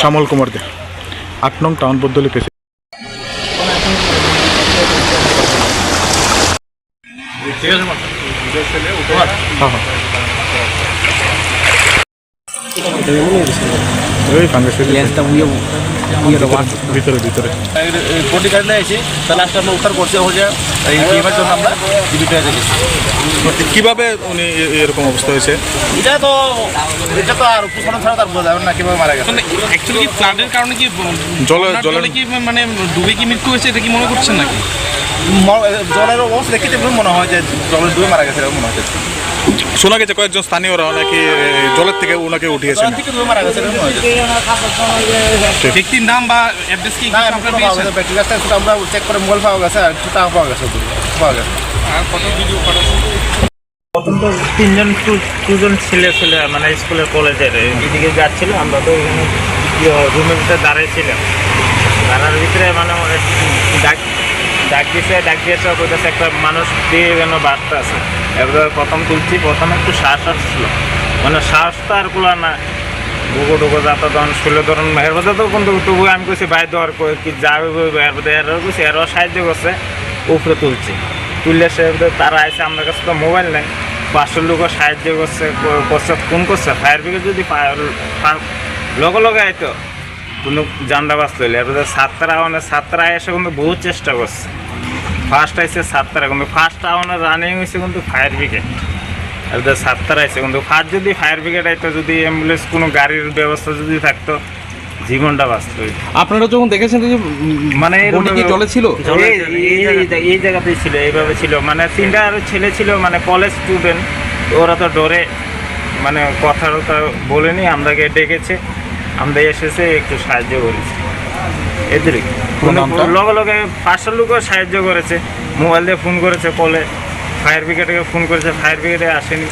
শ্যামল কুমার দে। আট নং টাউন বদলি পেছে হ্যাঁ হ্যাঁ ভিতরে ভিতরে? কোটি কাটলে এসে তাহলে আজকে আমরা উদ্ধার করছি হচ্ছে এই টিমের জন্য আমরা জীবিত হয়ে গেছি। কীভাবে উনি এরকম অবস্থা হয়েছে? এটা তো এটা তো আর উপস্থাপন ছাড়া তার বোঝা যাবে না কীভাবে মারা গেছে। অ্যাকচুয়ালি কি ফ্লাডের কারণে কি জল জলে কি মানে ডুবে কি মৃত্যু হয়েছে এটা কি মনে করছেন নাকি? জলের অবস্থা দেখে তেমন মনে হয় যে জলের ডুবে মারা গেছে এরকম মনে হচ্ছে। শোনা গেছে কয়েকজন স্থানীয়রা নাকি জলের থেকে ওনাকে হচ্ছে। ব্যক্তির নাম বা অ্যাড্রেস কি আমরা চেক করে মোবাইল পাওয়া গেছে আর টাকা পাওয়া গেছে পাওয়া গেছে। আর কত ভিডিও প্রথম তো তিনজন দুজন ছেলে ছিল মানে স্কুলের কলেজের এদিকে যাচ্ছিল আমরা তো এখানে রুমের ভিতরে দাঁড়িয়েছিলাম দাঁড়ার ভিতরে মানে ডাক ডাক দিয়েছে ডাক দিয়েছে কইতেছে একটা মানুষ দিয়ে যেন বার্তা আছে। এবার প্রথম তুলছি, প্রথম একটু শ্বাস আসছিল। মানে শ্বাসটা আর কুলা না। বুকো টুকো যাতা তখন শুলে ধরুন এর মধ্যে তো কিন্তু তবু আমি কইছি বাইর দেওয়ার কই, কি যাবে এর মধ্যে এরও কইছি, এরও সাহায্য করছে, উপরে তুলছি। তুললে সে তারা আইসে আমার কাছে তো মোবাইল নেই। পাঁচশো লোকও সাহায্য করছে করছে ফোন করছে। ফায়ার ব্রিগেড যদি ফায়ার- লগে লগে আইতো কোনো জানডা বাস লইলে এরপরে সাতটার আওয়ানে সাতটার এসে কিন্তু বহু চেষ্টা করছে। ফার্স্ট আইসে সাতটারা কিন্তু ফার্স্ট আওয়ানে রানিং হয়েছে কিন্তু ফায়ার ব্রিগেড এরপরে সাতটারা আইসে কিন্তু ফার্স্ট যদি ফায়ার ব্রিগেড আইতো যদি অ্যাম্বুলেন্স কোনো গাড়ির ব্যবস্থা যদি থাকতো জীবনটা বাঁচত আপনারা যখন দেখেছেন যে মানে বডি কি জলে ছিল এই- জায়গাতেই ছিল এইভাবে ছিল। মানে তিনটা আরও ছেলে ছিল মানে কলেজ স্টুডেন্ট ওরা তো ডরে। মানে কথা বলেনি আমরাকে ডেকেছে। আমরা এসেছে একটু সাহায্য করেছি। নামটা? লগে লগে পাঁচশো লোকও সাহায্য করেছে। মোবাইল দিয়ে ফোন করেছে কলে। ফায়ার ব্রিগেডকে ফোন করেছে ফায়ার ব্রিগেডে আসেনি।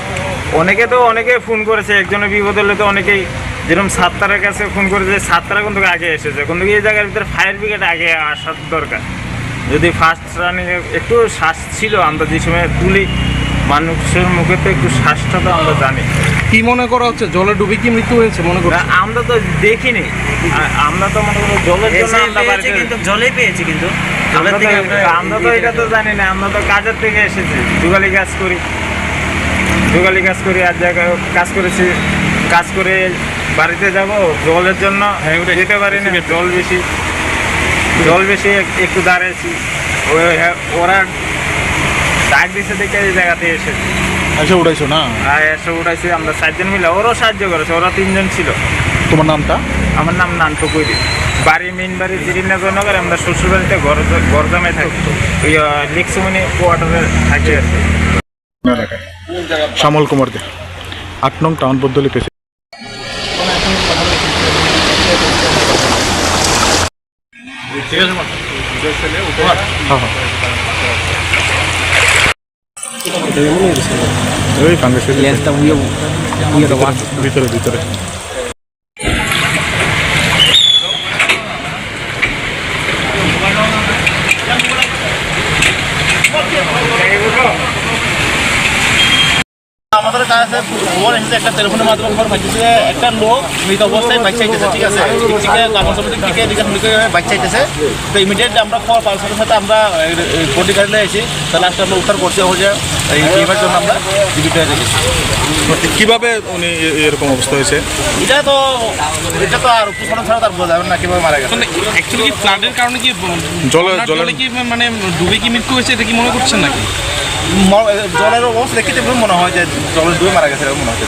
অনেকে তো অনেকে ফোন করেছে একজনের বিপদ হলে তো অনেকেই যেরকম সাতটার কাছে ফোন করেছে সাতটারা কিন্তু আগে এসেছে। কিন্তু এই জায়গার ভিতরে ফায়ার ব্রিগেড আগে আসার দরকার। যদি ফার্স্ট রানিং একটু শ্বাস ছিল আমরা যে সময় তুলি মানুষের মুখে তো একটু শ্বাসটা তো আমরা জানি। কি মনে করা হচ্ছে? জলে ডুবে কি মৃত্যু হয়েছে মনে না, আমরা তো দেখিনি। আমরা তো মনে করি জলের জন্য আমরা বাড়িতে কিন্তু জলেই পেয়েছি কিন্তু। আমরা তো আমরা আমরা তো এটা তো জানি না আমরা তো কাজের থেকে এসেছি। যুগালি কাজ করি। যুগালি কাজ করি আর জায়গায় কাজ করেছি। কাজ করে বাড়িতে যাব জলের জন্য যেতে পারি না। জল বেশি জল বেশি একটু দাঁড়িয়েছি। হ্যাঁ, ওরা ডাক দিছে দেখে এই জায়গাতে এসেছি। এসে উঠাইছো না? আর এসে উঠাইছি। আমরা চারজন মিলে। ওরাও সাহায্য করেছে ওরা তিনজন ছিল। তোমার নামটা? আমার নাম নান্টু কৈরি বাড়ি মেন বাড়ি জিরিনগর নগর আমরা শ্বশুর বাড়িতে গরজামে থাকি। ওই লিক্সুমনি কোয়ার্টারে থাকি আর। শ্যামল কুমার দে। আট নং টাউন বদলি পেছে হ্যাঁ হ্যাঁ। ওই লেন্সটা উইয়ে উইয়ে ভিতরে ভিতরে আমাদের কাছে এসেছে একটা টেলিফোনের মাধ্যমে খবর পাইছে একটা লোক মৃত অবস্থায় বাইক চাইতেছে ঠিক আছে? এদিক থেকে সমিতির এদিকে তো ইমিডিয়েট আমরা খবর পাওয়ার সাথে সাথে আমরা কোটি কাটলে এসেছি। তাহলে আজকে আমরা উদ্ধার করছি হচ্ছে এই টিমের জন্য আমরা জীবিত হয়ে গেছি কীভাবে উনি এরকম অবস্থা হয়েছে? এটা তো এটা তো আর উপস্থাপন ছাড়া তার বোঝা যাবে না কীভাবে মারা গেছে। অ্যাকচুয়ালি কি ফ্লাডের কারণে কি জলে জলে কি মানে ডুবে কি মৃত্যু হয়েছে এটা কি মনে করছেন নাকি? জলের অবস্থা দেখে মনে হয় যে জলের মারা গেছে এরকম মনে হচ্ছে